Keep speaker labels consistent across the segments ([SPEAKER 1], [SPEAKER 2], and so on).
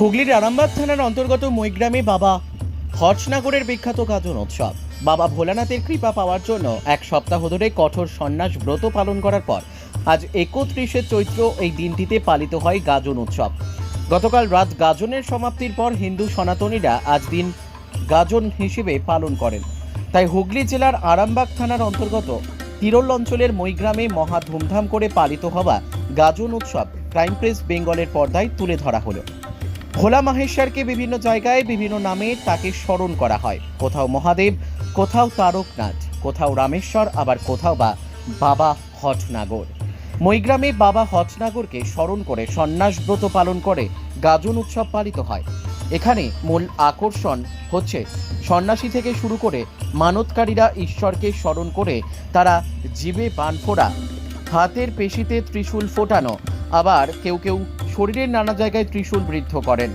[SPEAKER 1] হুগলির আরামবাগ থানার অন্তর্গত মৈগ্রামে বাবা হর্ষনাগরের বিখ্যাত গাজন উৎসব। বাবা ভোলানাথের কৃপা পাওয়ার জন্য এক সপ্তাহ ধরে কঠোর সন্ন্যাস ব্রত পালন করার পর আজ একত্রিশে চৈত্র এই দিনটিতে পালিত হয় গাজন উৎসব। গতকাল রাত গাজনের সমাপ্তির পর হিন্দু সনাতনীরা আজ দিন গাজন হিসেবে পালন করেন। তাই হুগলি জেলার আরামবাগ থানার অন্তর্গত তিরোল অঞ্চলের মৈগ্রামে মহা ধুমধাম করে পালিত হওয়া গাজন উৎসব ক্রাইম প্রেস বেঙ্গলের পর্দায় তুলে ধরা হলো। ভোলা মাহেশ্বরকে বিভিন্ন জায়গায় বিভিন্ন নামে তাকে স্মরণ করা হয়। কোথাও মহাদেব, কোথাও তারকনাথ, কোথাও রামেশ্বর, আবার কোথাও বা বাবা হটনাগর মৈগ্রামে বাবা হটনাগরকে স্মরণ করে সন্ন্যাস ব্রত পালন করে গাজন উৎসব পালিত হয়। এখানে মূল আকর্ষণ হচ্ছে সন্ন্যাসী থেকে শুরু করে মানতকারীরা ঈশ্বরকে স্মরণ করে তারা জীবে পান ফোড়া, হাতের পেশিতে ত্রিশূল ফোটানো আবার কেউ কেউ শরীরের নানা জায়গায় ত্রিশূল বৃদ্ধ করেন।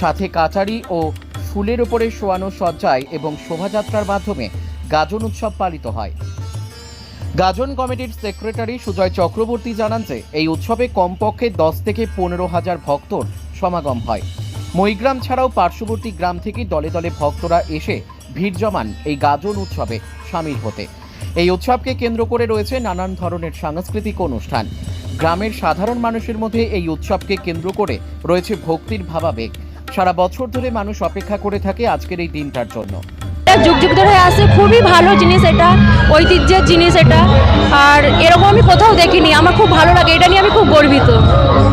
[SPEAKER 1] সাথে কাচারি ও ফুলের ওপরে শোয়ানো সজ্জায় এবং শোভাযাত্রার মাধ্যমে গাজন উৎসব পালিত হয়। গাজন কমিটির সেক্রেটারি সুজয় চক্রবর্তী জানান যে, এই উৎসবে কমপক্ষে দশ থেকে পনেরো হাজার ভক্তর সমাগম হয়। মৈগ্রাম ছাড়াও পার্শ্ববর্তী গ্রাম থেকে দলে দলে ভক্তরা এসে ভিড় জমান এই গাজন উৎসবে সামিল হতে। এই উৎসবকে কেন্দ্র করে রয়েছে নানান ধরনের সাংস্কৃতিক অনুষ্ঠান। গ্রামের সাধারণ মানুষের মধ্যে এই উৎসবকে কেন্দ্র করে রয়েছে ভক্তির ভাবাবেগ। সারা বছর ধরে মানুষ অপেক্ষা করে থাকে আজকের এই দিনটার জন্য।
[SPEAKER 2] এটা যুগ যুগ ধরে আসে খুবই ভালো জিনিস এটা ঐতিহ্যের জিনিস এটা। আর এরকম আমি কোথাও দেখিনি আমার খুব ভালো লাগে এটা নিয়ে আমি খুব গর্বিত।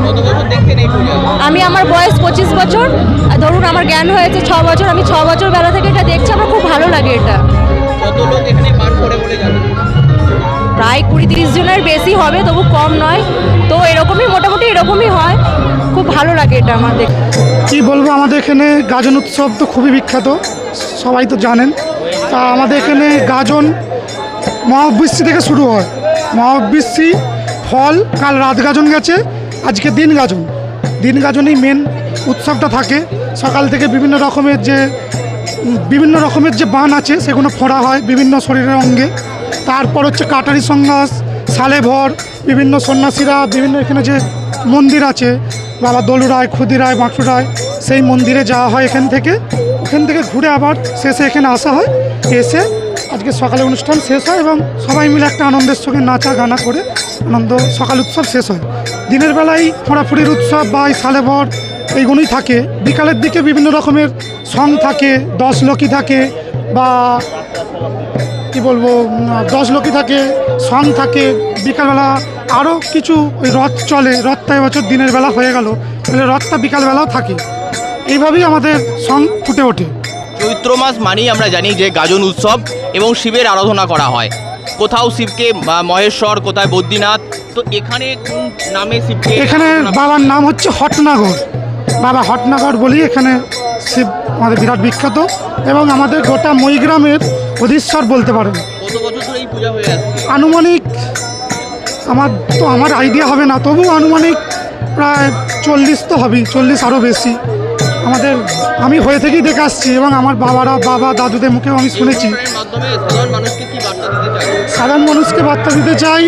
[SPEAKER 3] কত বছর দেখছেন এই পূজা
[SPEAKER 2] আমি আমার বয়স পঁচিশ বছর আর ধরুন আমার জ্ঞান হয়েছে ছ বছর আমি ছ বছর বেলা থেকে এটা দেখছি আমার খুব ভালো লাগে এটা।
[SPEAKER 3] কত লোক এখানে পার করে বলে
[SPEAKER 2] প্রায় কুড়ি তিরিশ জনের বেশি হবে, তবু কম নয়। তো এরকমই, মোটামুটি এরকমই হয়। খুব ভালো লাগে এটা আমাদের
[SPEAKER 4] কি বলব, আমাদের এখানে গাজন উৎসব তো খুবই বিখ্যাত, সবাই তো জানেন। তা আমাদের এখানে গাজন মহাবৃষ্টি থেকে শুরু হয়। মহাবৃষ্টি ফল, কাল রাত গাজন গেছে, আজকে দিন গাজন। দিন গাজনেই মেন উৎসবটা থাকে। সকাল থেকে বিভিন্ন রকমের যে বিভিন্ন রকমের যে বান আছে, সেগুলো ফোড়া হয় বিভিন্ন শরীরের অঙ্গে। তারপর হচ্ছে কাটারি সংঘাস সালেভর বিভিন্ন সন্ন্যাসীরা, বিভিন্ন এখানে যে মন্দির আছে, বাবা দলু রায়, ক্ষুদি রায় বাঁকু রায়, সেই মন্দিরে যাওয়া হয় এখান থেকে। ওখান থেকে ঘুরে আবার শেষে এখানে আসা হয়। এসে আজকে সকালে অনুষ্ঠান শেষ হয় এবং সবাই মিলে একটা আনন্দের সঙ্গে নাচা গানা করে আনন্দ সকাল উৎসব শেষ হয়। দিনের বেলায় ফোড়াফুড়ির উৎসব বা এই সালেভর এইগুলোই থাকে। বিকালের দিকে বিভিন্ন রকমের সং থাকে দশ লোকই থাকে বা কি বলব দশ লোকই থাকে সং থাকে বিকালবেলা আরও কিছু ওই রথ চলে রথটা এবছর দিনের বেলা হয়ে গেল তাহলে রথটা বিকালবেলাও থাকে। এইভাবেই আমাদের সং ফুটে ওঠে।
[SPEAKER 3] চৈত্র মাস মানেই আমরা জানি যে গাজন উৎসব এবং শিবের আরাধনা করা হয়। কোথাও শিবকে বা মহেশ্বর কোথায় বদ্রীনাথ তো এখানে কোন নামে শিবকে
[SPEAKER 4] এখানে বাবার নাম হচ্ছে হটনাগর। বাবা হটনাগর বলি এখানে শিব আমাদের বিরাট বিখ্যাত এবং আমাদের গোটা মইগ্রামের অধীশ্বর বলতে পারেন আনুমানিক আমার তো আমার আইডিয়া হবে না তবু আনুমানিক প্রায় চল্লিশ তো হবেই চল্লিশ আরও বেশি। আমাদের আমি হয়ে থেকেই দেখে আসছি এবং আমার বাবারা বাবা দাদুদের মুখেও আমি শুনেছি।
[SPEAKER 3] সাধারণ মানুষকে বার্তা দিতে চাই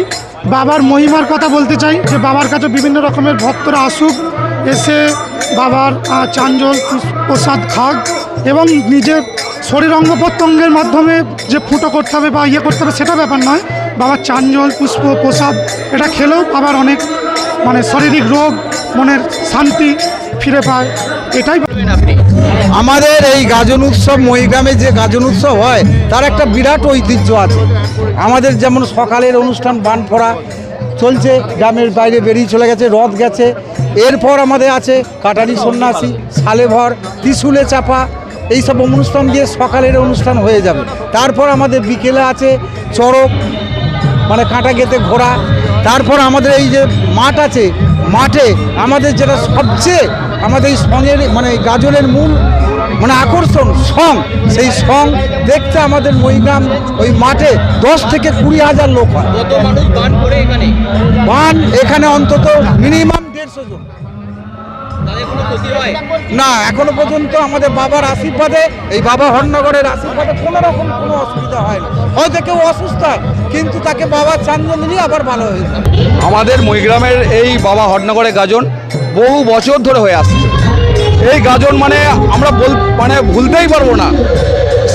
[SPEAKER 4] বাবার মহিমার কথা বলতে চাই যে বাবার কাছে বিভিন্ন রকমের ভক্তরা আসুক এসে বাবার চাঞ্জল প্রসাদ খাক এবং নিজের শরীর অঙ্গ প্রত্যঙ্গের মাধ্যমে যে ফুটো করতে হবে বা ইয়ে করতে হবে সেটা ব্যাপার নয়। বাবার চাঞ্জল পুষ্প প্রসাদ এটা খেলেও আবার অনেক মানে শারীরিক রোগ মনের শান্তি ফিরে পায়। এটাই
[SPEAKER 3] আপনি।
[SPEAKER 5] আমাদের এই গাজন উৎসব মহিগ্রামে যে গাজন উৎসব হয় তার একটা বিরাট ঐতিহ্য আছে। আমাদের যেমন সকালের অনুষ্ঠান বান ফোড়া চলছে গ্রামের বাইরে বেরিয়ে চলে গেছে রথ গেছে। এরপর আমাদের আছে কাটারি সন্ন্যাসী সালেভর ত্রিশুলে চাপা এইসব অনুষ্ঠান দিয়ে সকালের অনুষ্ঠান হয়ে যাবে। তারপর আমাদের বিকেলে আছে চড়ক মানে কাঁটা গেতে ঘোরা তারপর আমাদের এই যে মাঠ আছে মাঠে আমাদের যেটা সবচেয়ে আমাদের এই সঙের মানে এই গাজনের মূল মানে আকর্ষণ সং। সেই সং দেখতে আমাদের মহিগ্রাম ওই মাঠে দশ থেকে কুড়ি হাজার লোক হয়।
[SPEAKER 3] মানুষ গান করে এখানে?
[SPEAKER 5] বান এখানে অন্তত মিনিমাম দেড়শো জন। না এখনও পর্যন্ত আমাদের বাবার আশীর্বাদে এই বাবা হরনগরের আশীর্বাদে কোনো রকম কোনো অসুবিধা হয় না হয়তো কেউ অসুস্থ হয় কিন্তু তাকে বাবার চান্দন দিলেই আবার ভালো হয়ে যায়
[SPEAKER 6] আমাদের মৈগ্রামের এই বাবা হরনগরের গাজন বহু বছর ধরে হয়ে আসছে।
[SPEAKER 7] এই গাজন মানে আমরা বল মানে ভুলতেই পারব না।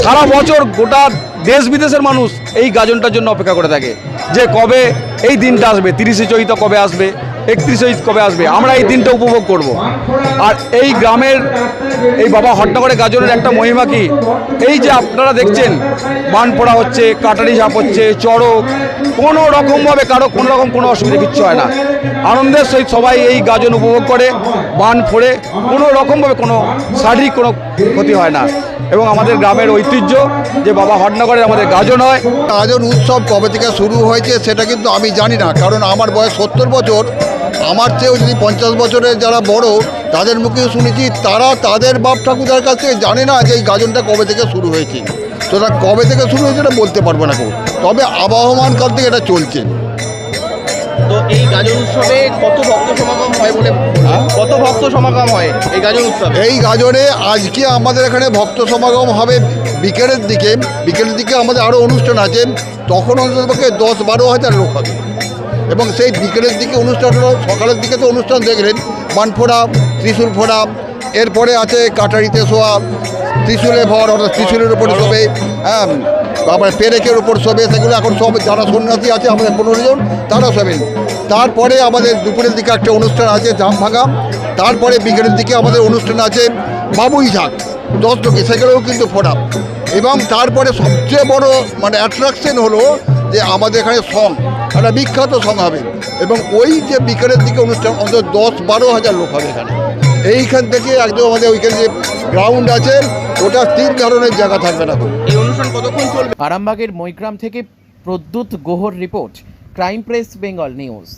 [SPEAKER 7] সারা বছর গোটা দেশ বিদেশের মানুষ এই গাজনটার জন্য অপেক্ষা করে থাকে। যে কবে এই দিনটা আসবে তিরিশে চৈত কবে আসবে? একত্রিশে চৈত কবে আসবে? আমরা এই দিনটা উপভোগ করব। আর এই গ্রামের এই বাবা হট্টগড়ে গাজনের একটা মহিমা কি? এই যে আপনারা দেখছেন বান পড়া হচ্ছে, কাটারি ঝাপ হচ্ছে, চড়ক, কোনো রকমভাবে, কারও কোনো রকম কোনো অসুবিধা কিচ্ছু হয় না। আনন্দের সহিত সবাই এই গাজন উপভোগ করে, বান ফোড়ে, কোনো রকমভাবে কোনো শারীরিক কোনো ক্ষতি হয় না। এবং আমাদের গ্রামের ঐতিহ্য যে বাবা হটনগরের আমাদের গাজন হয়।
[SPEAKER 6] গাজন উৎসব কবে থেকে শুরু হয়েছে সেটা কিন্তু আমি জানি না, কারণ আমার বয়স সত্তর বছর। আমার চেয়েও যদি পঞ্চাশ বছরের যারা বড় তাদের মুখেও শুনেছি তারা তাদের বাপ ঠাকুরদার কাছ থেকে জানে না যে এই গাজনটা কবে থেকে শুরু হয়েছে। তো তা কবে থেকে শুরু হয়েছে এটা বলতে পারব না কেউ। তবে আবহমান কাল থেকে এটা চলছে।
[SPEAKER 3] তো এই গাজন উৎসবে কত ভক্ত সমাগম হয় বলে কত ভক্ত সমাগম হয় এই গাজন উৎসবে?
[SPEAKER 6] এই গাজনে আজকে আমাদের এখানে ভক্ত সমাগম হবে বিকেলের দিকে। বিকেলের দিকে আমাদের আরও অনুষ্ঠান আছে। তখন অন্ততপক্ষে দশ বারো হাজার লোক হবে। এবং সেই বিকেলের দিকে অনুষ্ঠান হলো, সকালের দিকে তো অনুষ্ঠান দেখলেন বানফোড়া ত্রিশূল ফোড়া এরপরে আছে কাটারিতে শোয়া, ত্রিশূলে ভর, অর্থাৎ ত্রিশূলের উপরে শোবে হ্যাঁ তারপরে পেরেকের উপর শোবে, সেগুলো এখন সব যারা সন্ন্যাসী আছে, আমাদের পনেরো জন তারা শোবেন। তারপরে আমাদের দুপুরের দিকে একটা অনুষ্ঠান আছে, জাম ভাঙা। তারপরে বিকেলের দিকে আমাদের অনুষ্ঠান আছে বাবুই ঝাঁক দশ লোকে সেগুলোও কিন্তু ফোড়া। এবং তারপরে সবচেয়ে বড় মানে অ্যাট্রাকশন হলো যে আমাদের এখানে সং একটা বিখ্যাত সং হবে। এবং ওই যে বিকেলের দিকে অনুষ্ঠান অন্তত দশ বারো হাজার লোক হবে এখানে। এইখান থেকে একদম আমাদের ওইখানে যে গ্রাউন্ড আছে ওটা তিন ধরনের জায়গা থাকবে না
[SPEAKER 3] এই অনুষ্ঠান কতক্ষণ চলবে?
[SPEAKER 1] আরামবাগের মৈগ্রাম থেকে Pradyut Gohar report crime press Bengal news